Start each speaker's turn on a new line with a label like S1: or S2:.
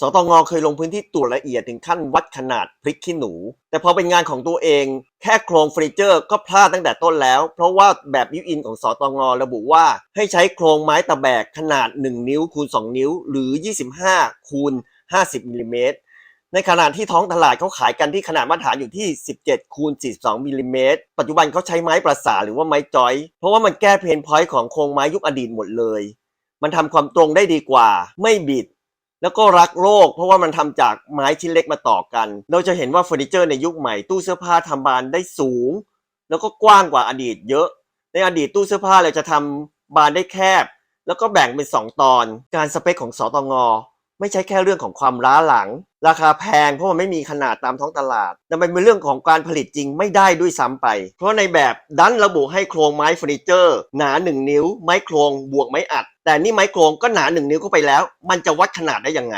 S1: สตงเคยลงพื้นที่ตรวจละเอียดถึงขั้นวัดขนาดพริกขี้หนู แต่พอเป็นงานของตัวเอง แค่โครงเฟอร์นิเจอร์ก็พลาดตั้งแต่ต้นแล้ว เพราะว่าแบบยิวอินของสตงระบุว่า ให้ใช้โครงไม้ตะแบกขนาด 1 นิ้วคูณ 2 นิ้ว หรือ 25 คูณ 50มิลลิเมตรในขณะที่ท้องตลาดเขาขายกันที่ขนาดมาตรฐานอยู่ที่ 17 คูณ 42 มิลลิเมตร ปัจจุบันเขาใช้ไม้ประสาหรือว่าไม้จอย เพราะว่ามันแก้เพนพอยต์ของโครงไม้ยุคอดีตหมดเลย มันทำความตรงได้ดีกว่า ไม่บิด แล้วก็รักโลก เพราะว่ามันทำจากไม้ชิ้นเล็กมาต่อกัน เราจะเห็นว่าเฟอร์นิเจอร์ในยุคใหม่ตู้เสื้อผ้าทำบานได้สูง แล้วก็กว้างกว่าอดีตเยอะ ในอดีตตู้เสื้อผ้าเราจะทำบานได้แคบ แล้วก็แบ่งเป็น 2 ตอน การสเปคของสตง ไม่ใช่แค่เรื่องของความล้าหลัง ราคาแพงเพราะมันไม่มีขนาดตามท้องตลาดแต่มันเป็นเรื่องของการผลิตจริงไม่ได้ด้วยซ้ำไป เพราะในแบบดันระบุให้โครงไม้เฟอร์นิเจอร์หนา 1 นิ้ว ไม้โครงบวกไม้อัด แต่นี่ไม้โครงก็หนา 1 นิ้วเข้าไปแล้ว มันจะวัดขนาดได้ยังไง